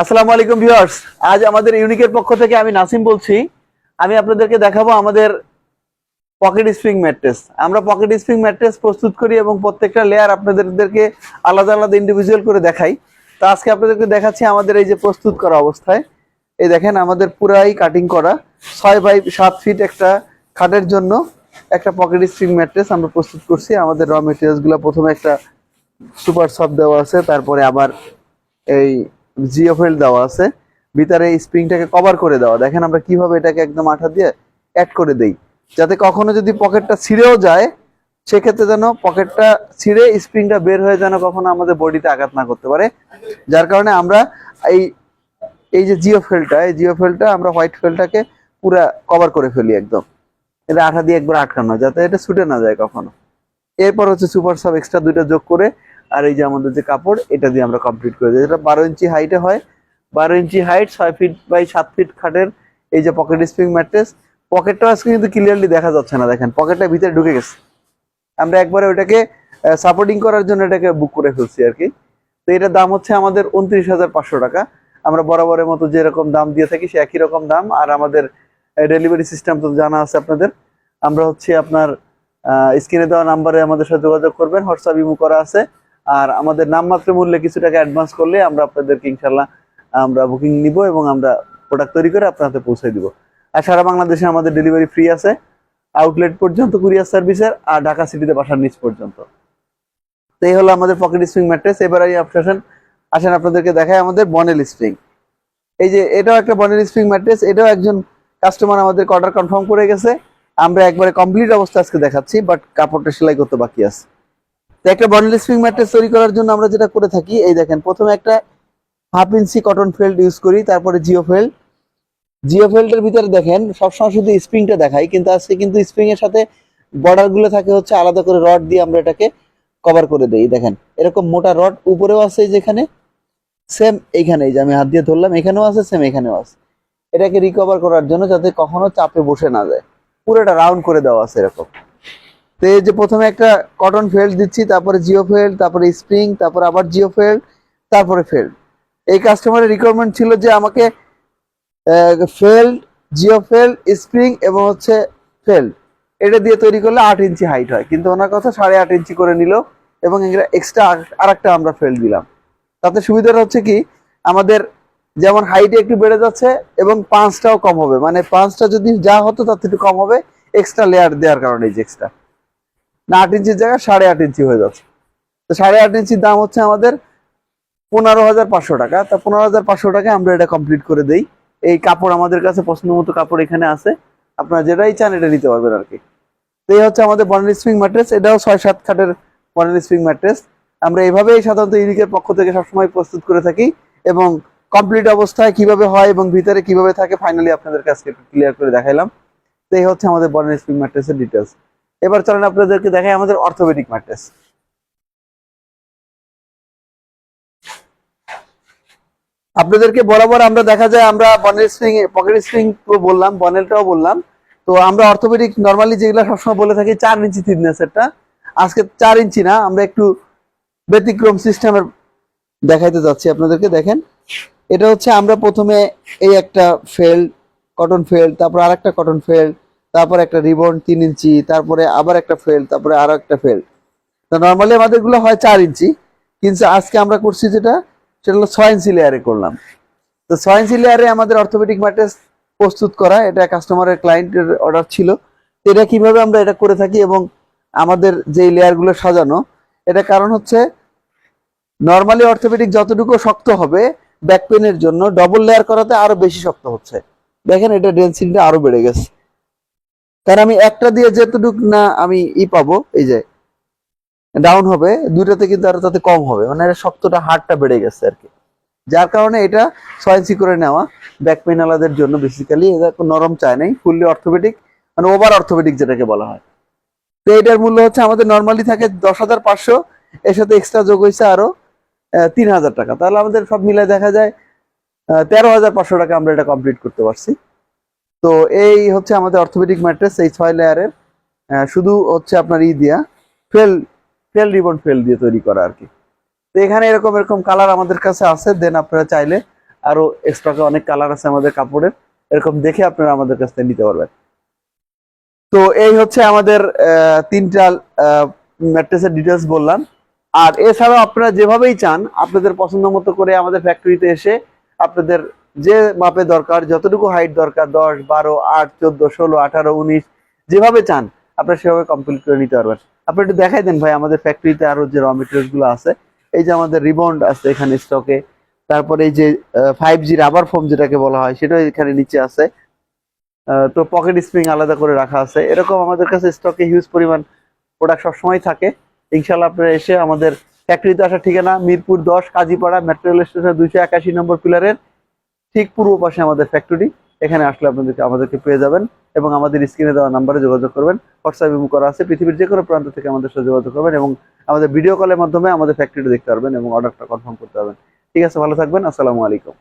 আসসালামু আলাইকুম ভিউয়ার্স। আজ আমাদের ইউনিকের পক্ষ থেকে আমি নাসিম বলছি। আমি আপনাদেরকে দেখাবো আমাদের পকেট স্প্রিং ম্যাট্রেস। আমরা পকেট স্প্রিং ম্যাট্রেস প্রস্তুত করি এবং প্রত্যেকটা লেয়ার আপনাদেরকে আলাদা আলাদা ইন্ডিভিজুয়াল করে দেখাই। তো আজকে আপনাদেরকে দেখাচ্ছি আমাদের এই যে প্রস্তুত করা অবস্থায়। এই দেখেন আমাদের পুরাই কাটিং করা। ছয় বাই সাত ফিট একটা খাটের জন্য একটা পকেট স্প্রিং ম্যাট্রেস আমরা প্রস্তুত করছি। আমাদের র মেটেরিয়ালসগুলো প্রথমে একটা সুপার সফট দেওয়া আছে, তারপরে আবার এই জিও ফেল দেওয়া আছে। ভিতরে স্প্রিংটাকে কভার করে দেওয়া। দেখেন আমরা কীভাবে এটাকে একদম আঠা দিয়ে অ্যাড করে দেই। যাতে কখনো যদি পকেটটা ছিঁড়েও যায়, সেক্ষেত্রে যেন পকেটটা ছিঁড়ে স্প্রিংটা বের হয়ে যেন কখনো আমাদের বডিতে আঘাত না করতে পারে। যার কারণে আমরা এই এই যে জিও ফেলটা এই জিও ফেলটা আমরা হোয়াইট ফেলটাকে পুরা কভার করে ফেলি একদম। এটা আঠা দিয়ে একবার আটকানো, যাতে এটা ছুটে না যায় কখনো। এরপর হচ্ছে সুপার সব এক্সট্রা দুইটা যোগ করে আর এই যে আমাদের যে কাপড়, এটা দিয়ে আমরা কমপ্লিট করে দিই। এটা বারো ইঞ্চি হাইটে হয়। বারো ইঞ্চি হাইট ছয় ফিট বাই সাত ফিট খাটের এই যে পকেট স্প্রিং ম্যাট্রেস পকেটটা আজকে কিন্তু ক্লিয়ারলি দেখা যাচ্ছে না, দেখেন। পকেটটা ভিতরে ঢুকে গেছে। আমরা একবারে ওটাকে সাপোর্টিং করার জন্য এটাকে বুক করে ফেলছি আর কি। তো এটার দাম হচ্ছে আমাদের উনত্রিশ হাজার পাঁচশো টাকা। আমরা বরাবরের মতো যেরকম দাম দিয়ে থাকি, সে একই রকম দাম। আর আমাদের ডেলিভারি সিস্টেম তো জানা আছে আপনাদের। আমরা হচ্ছে আপনার স্ক্রিনে দেওয়া নাম্বারে আমাদের সাথে যোগাযোগ করবেন। হোয়াটসঅ্যাপ ইমু করা আছে। আর আমাদের নামমাত্র মূল্যে কিছু টাকা অ্যাডভান্স করলে আমরা আপনাদেরকে ইনশাল্লাহ আমরা বুকিং নিব এবং আমরা প্রোডাক্ট তৈরি করে আপনার হাতে পৌঁছে দিব। আর সারা বাংলাদেশে আমাদের ডেলিভারি ফ্রি আছে আউটলেট পর্যন্ত কুরিয়ার সার্ভিসের আর ঢাকা সিটিতে বাসার নিচ পর্যন্ত। তো এই হলো আমাদের পকেট স্প্রিং ম্যাট্রেস এবার এই অপশন আসেন আপনাদেরকে দেখায় আমাদের বনেল স্প্রিং এই যে এটাও একটা বনেল স্প্রিং ম্যাট্রেস এটাও একজন কাস্টমার আমাদের অর্ডার কনফার্ম করে গেছে। আমরা একবারে কমপ্লিট অবস্থা আজকে দেখাচ্ছি বাট কাপড়টা সেলাই করতে বাকি আছে। একটা বন্ডেল স্প্রিং ম্যাট্রেস তৈরি করার জন্য আমরা যেটা করে থাকি, এই দেখেন, প্রথমে একটা half inch cotton felt use করি, তারপরে জিও ফেল্ড জিও ফেল্ডের ভিতরে দেখেন, সবসময় শুধু স্প্রিংটা দেখাই, কিন্তু আজকে কিন্তু স্প্রিং এর সাথে বর্ডারগুলো থাকে হচ্ছে আলাদা করে রড দিয়ে আমরা এটাকে কভার করে দেই দেখেন, এরকম মোটা রড উপরেও আছে যেখানে সেম এইখানে, এই যে আমি হাত দিয়ে ধরলাম, এখানেও আছে সেম এখানেও আছে। এটাকে রিকভার করার জন্য যাতে কখনো চাপে বসে না যায়। পুরোটা রাউন্ড করে দেওয়া আছে এরকম। তো এই যে প্রথমে একটা কটন ফেল্ড দিচ্ছি, তারপরে জিও ফেল্ড তারপরে স্প্রিং তারপরে আবার জিও ফেল্ড তারপরে ফেল্ড এই কাস্টমারের রিকোয়ারমেন্ট ছিল যে আমাকে ফেল্ড জিও ফেল্ড স্প্রিং এবং হচ্ছে ফেল্ড এটা দিয়ে তৈরি করলে আট ইঞ্চি হাইট হয়, কিন্তু ওনার কথা সাড়ে আট ইঞ্চি করে নিল এবং এক্সট্রা আর একটা আমরা ফেল্ড দিলাম। তাতে সুবিধাটা হচ্ছে কি, আমাদের যেমন হাইটে একটু বেড়ে যাচ্ছে এবং পাঁচটাও কম হবে। মানে পাঁচটা যদি যা হতো তার থেকে একটু কম হবে এক্সট্রা লেয়ার দেওয়ার কারণে এই যে এক্সট্রা না, আট ইঞ্চির জায়গায় সাড়ে আট ইঞ্চি হয়ে যাচ্ছে। তো সাড়ে আট ইঞ্চির দাম হচ্ছে আমাদের পনেরো হাজার পাঁচশো টাকা। তা পনেরো হাজার পাঁচশো টাকা আমরা এটা কমপ্লিট করে দেই। এই কাপড় আমাদের কাছে পছন্দ মতো কাপড় এখানে আছে। আপনারা যেটাই চান এটা নিতে পারবেন আর কি। তো এই হচ্ছে আমাদের বনেল স্প্রিং ম্যাট্রেস এটাও ছয় সাত খাটের বনেল স্প্রিং ম্যাট্রেস আমরা এইভাবেই সাধারণত ইউনিকের পক্ষ থেকে সবসময় প্রস্তুত করে থাকি এবং কমপ্লিট অবস্থায় কীভাবে হয় এবং ভিতরে কীভাবে থাকে ফাইনালি আপনাদের কাছে ক্লিয়ার করে দেখাইলাম। তো এই হচ্ছে আমাদের বনেল স্প্রিং ম্যাট্রেসের ডিটেলস এবার চলেন আপনাদেরকে দেখাই আমাদের অর্থোপেডিক ম্যাট্রেস আপনাদেরকে বরাবর আমরা দেখা যায় আমরা বনেল স্প্রিং পকেট স্প্রিং বললাম বনেলটাও বললাম। তো আমরা অর্থোপেডিক নর্মালি যেগুলো সবসময় বলে থাকি, চার ইঞ্চি থিকনেসেরটা আজকে চার ইঞ্চি না, আমরা একটু ব্যতিক্রম সিস্টেমের দেখাইতে যাচ্ছি আপনাদেরকে, দেখেন। এটা হচ্ছে আমরা প্রথমে এই একটা ফেল্ড কটন ফেল্ড তারপর আর একটা কটন ফেল্ড তারপর একটা রিবন তিন ইঞ্চি, তারপরে আবার একটা ফেল, তারপরে আরও একটা ফেল। তো নর্মালি আমাদেরগুলো হয় চার ইঞ্চি, কিন্তু আজকে আমরা করছি যেটা, সেটা হলো ছয় ইঞ্চি লেয়ারে করলাম। তো ছয় ইঞ্চি লেয়ারে আমাদের অর্থোপেডিক ম্যাট্রেস প্রস্তুত করা, এটা কাস্টমারের ক্লায়েন্টের অর্ডার ছিল। তো এটা কীভাবে আমরা এটা করে থাকি এবং আমাদের যে লেয়ারগুলো সাজানো, এটা কারণ হচ্ছে নর্মালি অর্থোপেডিক যতটুকু শক্ত হবে ব্যাক পেনের জন্য ডবল লেয়ার করাতে আরও বেশি শক্ত হচ্ছে। দেখেন এটা ডেন্সিটিটা আরও বেড়ে গেছে। কারণ আমি একটা দিয়ে যেতটুকু না আমি ই পাবো, এই যে ডাউন হবে, দুইটাতে কিন্তু আরও তাতে কম হবে মানে শক্তটা, হাড়টা বেড়ে গেছে আর কি। যার কারণে এটা ইঞ্চি করে নেওয়া ব্যাক পেন আলাদের জন্য বেসিক্যালি এটা নরম চায় নাই ফুললি অর্থোপেডিক মানে ওভার অর্থোপেডিক যেটাকে বলা হয়। তো এটার মূল্য হচ্ছে আমাদের নর্মালি থাকে দশ হাজার পাঁচশো, এর সাথে এক্সট্রা যোগ হয়েছে আরও তিন হাজার টাকা। তাহলে আমাদের সব মিলায় দেখা যায় তেরো হাজার পাঁচশো টাকা আমরা এটা কমপ্লিট করতে পারছি। তো এই হচ্ছে আমাদের অর্থোপেডিক ম্যাট্রেস এই ছয় লেয়ারের শুধু হচ্ছে আপনার ই দিয়া, ফেল ফেল রিবন ফেল দিয়ে তৈরি করা আর কি। তো এখানে এরকম এরকম কালার আমাদের কাছে আছে দেন আপনারা চাইলে আরও এক্সট্রা অনেক কালার আছে আমাদের কাপড়ের, এরকম দেখে আপনারা আমাদের কাছ থেকে নিতে পারবেন। তো এই হচ্ছে আমাদের তিনটা ম্যাট্রেসের ডিটেলস বললাম। আর এছাড়াও আপনারা যেভাবেই চান, আপনাদের পছন্দ মতো করে আমাদের ফ্যাক্টরিতে এসে আপনাদের যে মাপে দরকার, যতটুকু হাইট দরকার, দশ, বারো, আট, চোদ্দ, ষোলো, আঠারো, উনিশ, যেভাবে চান, আপনারা সেভাবে কমপ্লিট করে নিতে পারবেন। আপনি একটু দেখাই দেন ভাই, আমাদের ফ্যাক্টরিতে আরও যে র মেটেরিয়ালসগুলো আছে, এই যে আমাদের রিবন্ড আছে এখানে স্টকে তারপরে এই যে ফাইভ জি রাবার ফোম যেটাকে বলা হয়, সেটাও এখানে নিচে আছে। তো পকেট স্প্রিং আলাদা করে রাখা আছে। এরকম আমাদের কাছে স্টকে হিউজ পরিমাণ প্রোডাক্ট সবসময় থাকে। ইনশাল্লাহ আপনারা এসে আমাদের ফ্যাক্টরিতে আসার ঠিকানা, মিরপুর দশ, কাজীপাড়া মেট্রো রেল স্টেশন দুইশো একাশি নম্বর পিলারের ঠিক পূর্ব পাশে আমাদের ফ্যাক্টরি এখানে আসলে আপনাদেরকে, আমাদেরকে পেয়ে যাবেন এবং আমাদের স্ক্রিনে দেওয়া নাম্বারে যোগাযোগ করবেন। হোয়াটসঅ্যাপ ইমো করা আছে, পৃথিবীর যে কোনো প্রান্ত থেকে আমাদের সাথে যোগাযোগ করবেন এবং আমাদের ভিডিও কলের মাধ্যমে আমাদের ফ্যাক্টরিটা দেখতে পারবেন এবং অর্ডারটা কনফার্ম করতে পারবেন। ঠিক আছে, ভালো থাকবেন, আসসালামু আলাইকুম।